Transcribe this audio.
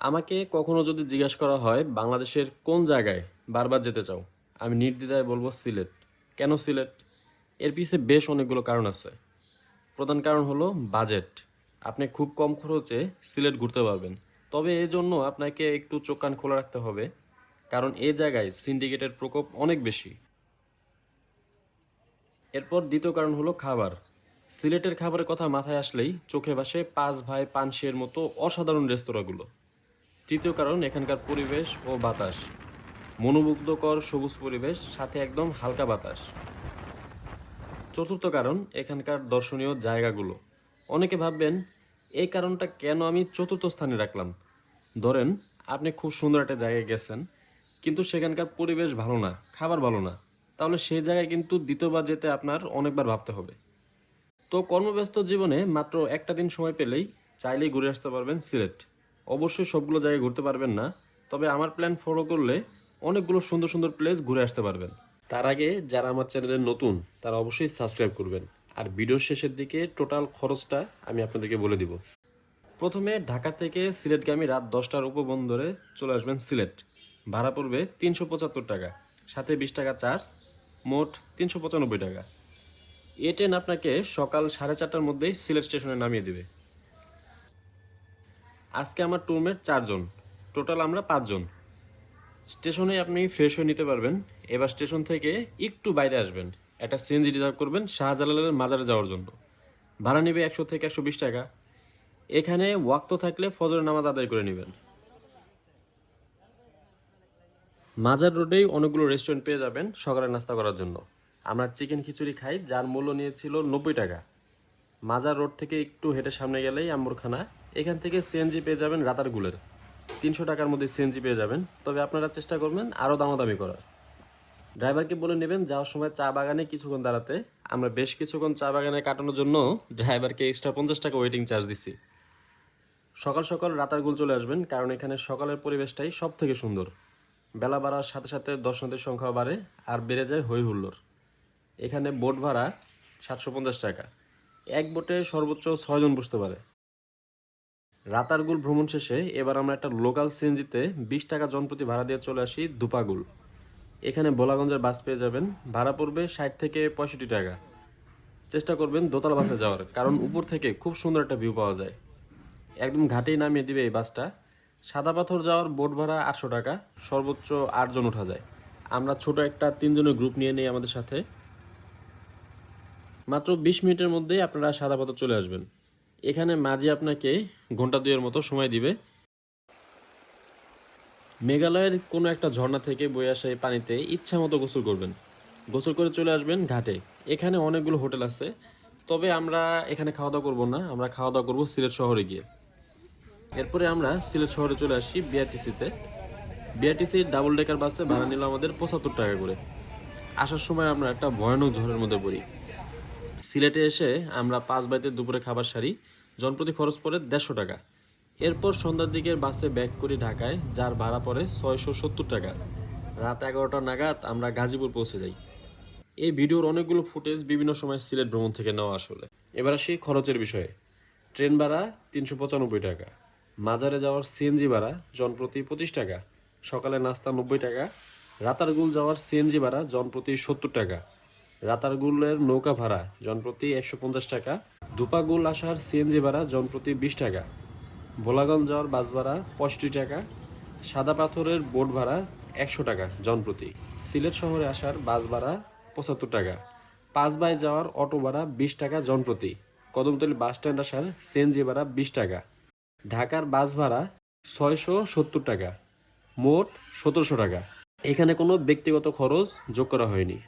আমাকে কখনো যদি জিজ্ঞেস করা হয়, বাংলাদেশের কোন জায়গায় বারবার যেতে চাও? আমি নির্দ্বিধায় বলব, সিলেট। কেন সিলেট? এর পিছে বেশ অনেকগুলো কারণ আছে। প্রধান কারণ হলো বাজেট। আপনি খুব কম খরচে সিলেট ঘুরতে পারবেন। তবে এই জন্য আপনাকে একটু চোখ কান খোলা রাখতে হবে, কারণ এ জায়গায় সিন্ডিকেটের প্রকোপ অনেক বেশি। এরপর দ্বিতীয় কারণ হলো খাবার। সিলেটের খাবারের কথা মাথায় আসলেই চোখে ভাসে পাঁচ ভাই পানসির মতো অসাধারণ রেস্তোরাঁগুলো। তৃতীয় কারণ, এখানকার পরিবেশ ও বাতাস। মনোমুগ্ধকর সবুজ পরিবেশ, সাথে একদম হালকা বাতাস। চতুর্থ কারণ, এখানকার দর্শনীয় জায়গাগুলো। অনেকে ভাববেন, এই কারণটা কেন আমি চতুর্থ স্থানে রাখলাম? ধরেন, আপনি খুব সুন্দর একটা জায়গায় গেছেন, কিন্তু সেখানকার পরিবেশ ভালো না, খাবার ভালো না। তাহলে সেই জায়গায় কিন্তু দ্বিতীয়বার যেতে আপনার অনেকবার ভাবতে হবে। তো কর্মব্যস্ত জীবনে মাত্র একটা দিন সময় পেলেই চাইলেই ঘুরে আসতে পারবেন সিলেট। অবশ্যই সবগুলো জায়গায় ঘুরতে পারবেন না তবে আমার প্ল্যান ফলো করলে অনেকগুলো সুন্দর সুন্দর প্লেস ঘুরে আসতে পারবেন। তার আগে যারা আমার চ্যানেলে নতুন তারা অবশ্যই সাবস্ক্রাইব করবেন। আর ভিডিওর শেষের দিকে টোটাল খরচটা আমি আপনাদেরকে বলে দিব। প্রথমে ঢাকা থেকে সিলেটগামী রাত দশটার উপবন্দরে চলে আসবেন সিলেট। ভাড়া পড়বে তিনশো পঁচাত্তর টাকা সাথে বিশ টাকা চার্জ মোট তিনশো পঁচানব্বই টাকা। এ ট্রেন আপনাকে সকাল সাড়ে চারটার মধ্যেই সিলেট স্টেশনে নামিয়ে দিবে। আজকে আমার টুরমেট চারজন। টোটাল আমরা পাঁচজন। স্টেশনে আপনি ফ্রেশ হয়ে নিতে পারবেন। এবার স্টেশন থেকে একটু বাইরে আসবেন। একটা সিএনজি রিজার্ভ করবেন শাহজালালের মাজারে যাওয়ার জন্য। ভাড়া নেবে একশো থেকে একশো বিশ টাকা। এখানে ওয়াক্ত থাকলে ফজরের নামাজ আদায় করে নেবেন। মাজার রোডেই অনেকগুলো রেস্টুরেন্ট পেয়ে যাবেন সকালে নাস্তা করার জন্য। আমরা চিকেন খিচুড়ি খাই, যার মূল্য নিয়েছিল নব্বই টাকা। মাজার রোড থেকে একটু হেঁটে সামনে গেলেই আম্বরখানা এখান থেকে সিএনজি পেয়ে যাবেন রাতারগুলের তিনশো টাকার মধ্যে সিএনজি পেয়ে যাবেন। তবে আপনারা চেষ্টা করবেন আরও দামাদামি করার। ড্রাইভারকে বলে নেবেন, যাওয়ার সময় চা বাগানে কিছুক্ষণ দাঁড়াতে। আমরা বেশ কিছুক্ষণ চা বাগানে কাটানোর জন্য ড্রাইভারকে এক্সট্রা পঞ্চাশ টাকা ওয়েটিং চার্জ দিছি। সকাল সকাল রাতারগুল চলে আসবেন, কারণ এখানে সকালের পরিবেশটাই সব থেকে সুন্দর। বেলা বাড়ার সাথে সাথে দর্শনার্থীর সংখ্যা বাড়ে আর বেড়ে যায় হই হুল্লোড় এখানে বোট ভাড়া সাতশো পঞ্চাশ টাকা। এক বোটে সর্বোচ্চ ছয়জন বসতে পারে। রাতারগুল ভ্রমণ শেষে এবার আমরা একটা লোকাল সিএনজিতে বিশ টাকা জনপ্রতি ভাড়া দিয়ে চলে আসি দুপাগুল। এখানে বোলাগঞ্জের বাস পেয়ে যাবেন, ভাড়া পড়বে ষাট থেকে পঁয়ষট্টি টাকা। চেষ্টা করবেন দোতলা বাসে যাওয়ার, কারণ উপর থেকে খুব সুন্দর একটা ভিউ পাওয়া যায়। একদম ঘাটেই নামিয়ে দিবে এই বাসটা। সাদা পাথর যাওয়ার বোট ভাড়া আটশো টাকা, সর্বোচ্চ আটজন ওঠা যায়। আমরা ছোট একটা তিনজনের গ্রুপ নিয়ে নেই আমাদের সাথে। মাত্র বিশ মিনিটের মধ্যেই আপনারা সাদা পাথর চলে আসবেন। এখানে মাঝে আপনাকে ঘণ্টা দুয়ের মতো সময় দিবে। মেঘালয়ের কোনো একটা ঝর্ণা থেকে বয়ে আসা এই পানিতে ইচ্ছা মতো গোসল করবেন। গোসল করে চলে আসবেন ঘাটে। এখানে অনেকগুলো হোটেল আছে। তবে আমরা এখানে খাওয়া দাওয়া করব না। আমরা খাওয়া দাওয়া করব সিলেট শহরে গিয়ে। এরপরে আমরা সিলেট শহরে চলে আসি বিআরটিসিতে। বিআরটিসির ডাবল ডেকার বাসে ভাড়া নিল আমাদের পঁচাত্তর টাকা করে। আসার সময় আমরা একটা ভয়ানক ঝড়ের মধ্যে পড়ি। সিলেটে এসে আমরা পাঁচ বাইতে দুপুরে খাবার সারি, জনপ্রতি খরচ পড়ে দেড়শো টাকা। এরপর সন্ধ্যার দিকের বাসে ব্যাক করি ঢাকায়, যার ভাড়া পড়ে ছয়শো সত্তর টাকা। রাত এগারোটা নাগাদ আমরা গাজীপুর পৌঁছে যাই। এই ভিডিওর অনেকগুলো ফুটেজ বিভিন্ন সময় সিলেট ভ্রমণ থেকে নেওয়া আসলে। এবার আসি খরচের বিষয়ে। ট্রেন ভাড়া তিনশো পঁচানব্বই টাকা। মাজারে যাওয়ার সিএনজি ভাড়া জনপ্রতি পঁচিশ টাকা। সকালে নাস্তা নব্বই টাকা। রাতারগুল যাওয়ার সিএনজি ভাড়া জনপ্রতি সত্তর টাকা। রাতারগুলের নৌকা ভাড়া, জনপ্রতি একশো পঞ্চাশ টাকা। দুপাগুল আসার সিএনজি ভাড়া, জনপ্রতি বিশ টাকা। ভোলাগঞ্জ যাওয়ার বাস ভাড়া, পঁয়ষট্টি টাকা। সাদা পাথরের বোট ভাড়া, একশো টাকা, জনপ্রতি। সিলেট শহরে আসার বাস ভাড়া, পঁচাত্তর টাকা। পাঁচ বাই যাওয়ার অটো ভাড়া, বিশ টাকা, জনপ্রতি। কদমতলী বাস স্ট্যান্ড আসার সিএনজি ভাড়া, বিশ টাকা। ঢাকার বাস ভাড়া, ছয়শো সত্তর টাকা। মোট সতেরোশো টাকা। এখানে কোনো ব্যক্তিগত খরচ যোগ করা হয়নি।